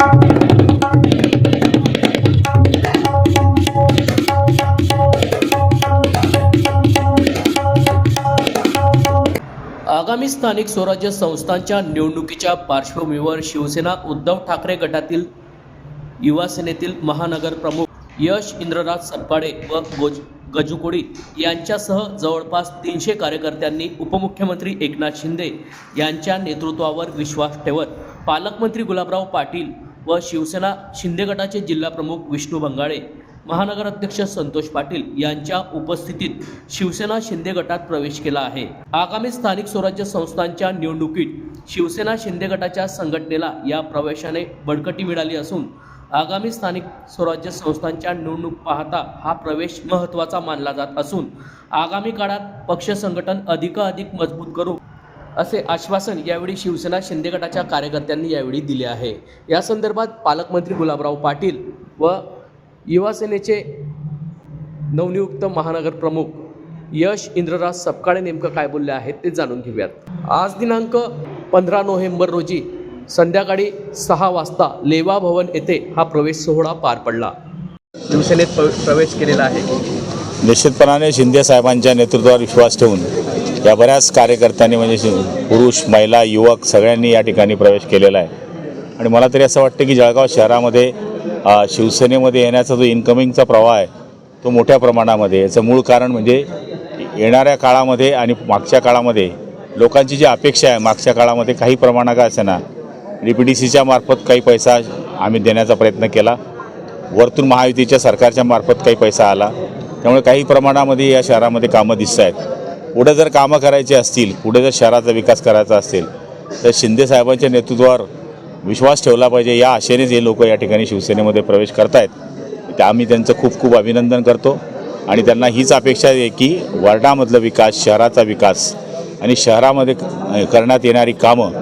आगामी स्थानिक स्वराज्य संस्थांच्या निवडणुकीच्या पार्श्वभूमीवर शिवसेना उद्धव ठाकरे गटातील युवासेनेतील महानगरप्रमुख महानगर प्रमुख यश इंद्रराज सपकाळे व गोज गजुकोडी यांच्यासह जवळपास तीनशे कार्यकर्त्यांनी उपमुख्यमंत्री एकनाथ शिंदे यांच्या नेतृत्वावर विश्वास ठेवत पालकमंत्री गुलाबराव पाटील व शिवसेना शिंदे गटाचे जिल्हाप्रमुख विष्णू बंगाळे महानगर अध्यक्ष संतोष पाटील यांच्या उपस्थितीत शिवसेना शिंदे गटात प्रवेश केला आहे. आगामी स्थानिक स्वराज्य संस्थांच्या निवडणुकीत शिवसेना शिंदे गटाच्या संघटनेला या प्रवेशाने बळकटी मिळाली असून आगामी स्थानिक स्वराज्य संस्थांच्या निवडणूक पाहता हा प्रवेश महत्त्वाचा मानला जात असून आगामी काळात पक्ष संघटन अधिकाधिक मजबूत करू असे आश्वासन यावेळी शिवसेना शिंदे गटाच्या कार्यकर्त्यांनी यावेळी दिले आहे. या संदर्भात पालकमंत्री गुलाबराव पाटील व युवासेनेचे नवनियुक्त महानगर प्रमुख यश इंद्रराज सपकाळे नेमकं काय बोलले आहेत ते जाणून घेऊयात. आज दिनांक पंधरा नोव्हेंबर रोजी संध्याकाळी सहा वाजता लेवा भवन येथे हा प्रवेश सोहळा पार पडला. शिवसेनेत प्र- प्रवेश केलेला आहे. निश्चितपणाने शिंदे साहेबांच्या नेतृत्वावर विश्वास ठेवून या बऱ्याच कार्यकर्त्यांनी म्हणजे शि- पुरुष महिला युवक सगळ्यांनी या ठिकाणी प्रवेश केलेला आहे. आणि मला तरी असं वाटतं की जळगाव शहरामध्ये शिवसेनेमध्ये येण्याचा जो इन्कमिंगचा प्रवाह आहे तो मोठ्या प्रमाणामध्ये याचं मूळ कारण म्हणजे येणाऱ्या काळामध्ये आणि मागच्या काळामध्ये लोकांची जी अपेक्षा आहे मागच्या काळामध्ये काही प्रमाणात का असेना डी पी डी सीच्या मार्फत काही पैसा आम्ही देण्याचा प्रयत्न केला. वरतून महायुतीच्या सरकारच्या मार्फत काही पैसा आला. त्यामुळे काही प्रमाणामध्ये या शहरामध्ये कामं दिसत आहेत. पुढे जर कामं करायची असतील पुढे जर शहराचा विकास करायचा असेल तर शिंदे साहेबांच्या नेतृत्वावर विश्वास ठेवला पाहिजे. या आशेनेच हे लोक या ठिकाणी शिवसेनेमध्ये प्रवेश करत आहेत त्या आम्ही त्यांचं खूप खूप अभिनंदन करतो. आणि त्यांना हीच अपेक्षा आहे की वार्डामधलं विकास शहराचा विकास आणि शहरामध्ये करण्यात येणारी कामं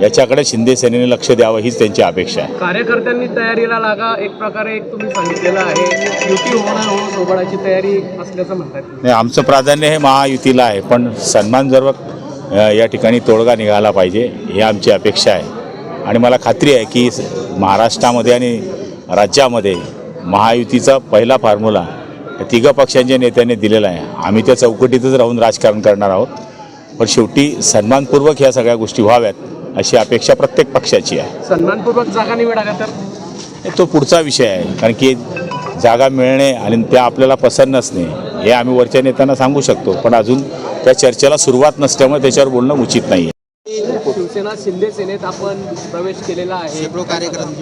याच्याकडे शिंदे सेनेने लक्ष द्यावं हीच त्यांची अपेक्षा आहे. कार्यकर्त्यांनी तयारीला लागा एक प्रकारे एक तुम्ही सांगितलेलं आहे. युती होणार हो सोबळाची तयारी असल्याचं म्हणतात नाही आमचं प्राधान्य हे महायुतीला आहे पण सन्मानजनक अ, या ठिकाणी तोडगा निघाला पाहिजे ही आमची अपेक्षा आहे. आणि मला खात्री आहे की महाराष्ट्रामध्ये आणि राज्यामध्ये महायुतीचा पहिला फॉर्म्युला तिघं पक्षांच्या नेत्यांनी दिलेला आहे. आम्ही त्या चौकटीतच राहून राजकारण करणार आहोत. पण शेवटी सन्मानपूर्वक ह्या सगळ्या गोष्टी व्हाव्यात. अशी अपेक्षा प्रत्येक पक्षाची आहे. सन्मानपूर्वक जागा निवडाल्या तर? तो पुढचा विषय आहे. कारण की जागा मिळणे आणि त्या आपल्याला पसंत नसणे हे आम्ही वरच्या नेत्यांना सांगू शकतो. पण अजून त्या चर्चेला सुरुवात नसल्यामुळे त्याच्यावर बोलणं उचित नाही आहे शिवसेना शिंदे सेनेत आपण प्रवेश केलेला आहे.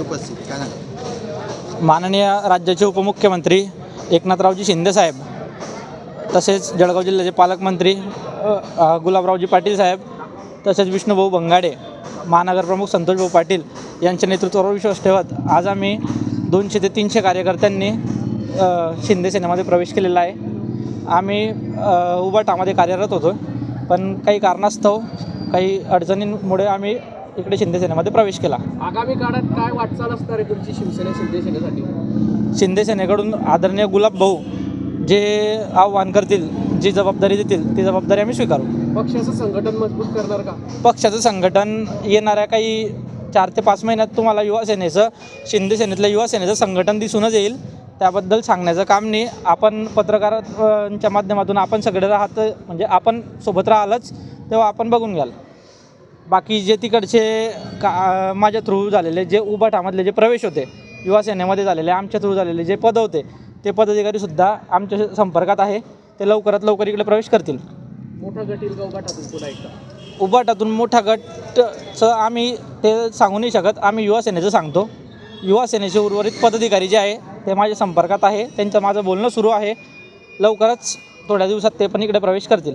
उपस्थिती काय माननीय राज्याचे उपमुख्यमंत्री एकनाथरावजी शिंदेसाहेब तसेच जळगाव जिल्ह्याचे पालकमंत्री अ, अ, गुलाबरावजी पाटील साहेब तसेच विष्णुभाऊ बंगाडे महानगरप्रमुख संतोषभाऊ पाटील यांच्या नेतृत्वावर विश्वास ठेवत आज आम्ही दोनशे ते तीनशे कार्यकर्त्यांनी शिंदे सेनेमध्ये प्रवेश केलेला आहे. आम्ही उबाटामध्ये कार्यरत होतो पण काही कारणास्तव काही अडचणींमुळे आम्ही इकडे शिंदे सेनेमध्ये प्रवेश केला. आगामी काळात काय वाटचाल असणार आहे तुमची शिवसेना शिंदे सेनेसाठी? शिंदे सेनेकडून आदरणीय गुलाब भाऊ जे आव्हान करतील जी जबाबदारी देतील ती जबाबदारी आम्ही स्वीकारू. पक्षाचं संघटन मजबूत करणार का? पक्षाचं संघटन येणाऱ्या काही चार ते पाच महिन्यात तुम्हाला युवा सेनेचं शिंदे सेनेतल्या युवा सेनेचं संघटन दिसूनच येईल. त्याबद्दल सांगण्याचं काम नाही. आपण पत्रकारांच्या माध्यमातून आपण सगळे राहत म्हणजे आपण सोबत राहालच तेव्हा आपण बघून घ्याल. बाकी जे तिकडचे का माझ्या थ्रू झालेले जे उबाठामधले जे प्रवेश होते युवा सेनेमध्ये झालेले आमच्या थ्रू झालेले जे पद होते ते पदाधिकारीसुद्धा आमच्या संपर्कात आहे. ते लवकरात लवकर इकडे प्रवेश करतील. मोठा पुन्हा एकदा? उबाटातून मोठा गटचं आम्ही ते सांगू नाही शकत. आम्ही युवा सेनेचं सांगतो. युवा सेनेचे उर्वरित पदाधिकारी जे आहे ते माझ्या संपर्कात आहे. त्यांचं माझं बोलणं सुरू आहे. लवकरच थोड्या दिवसात ते पण इकडे प्रवेश करतील.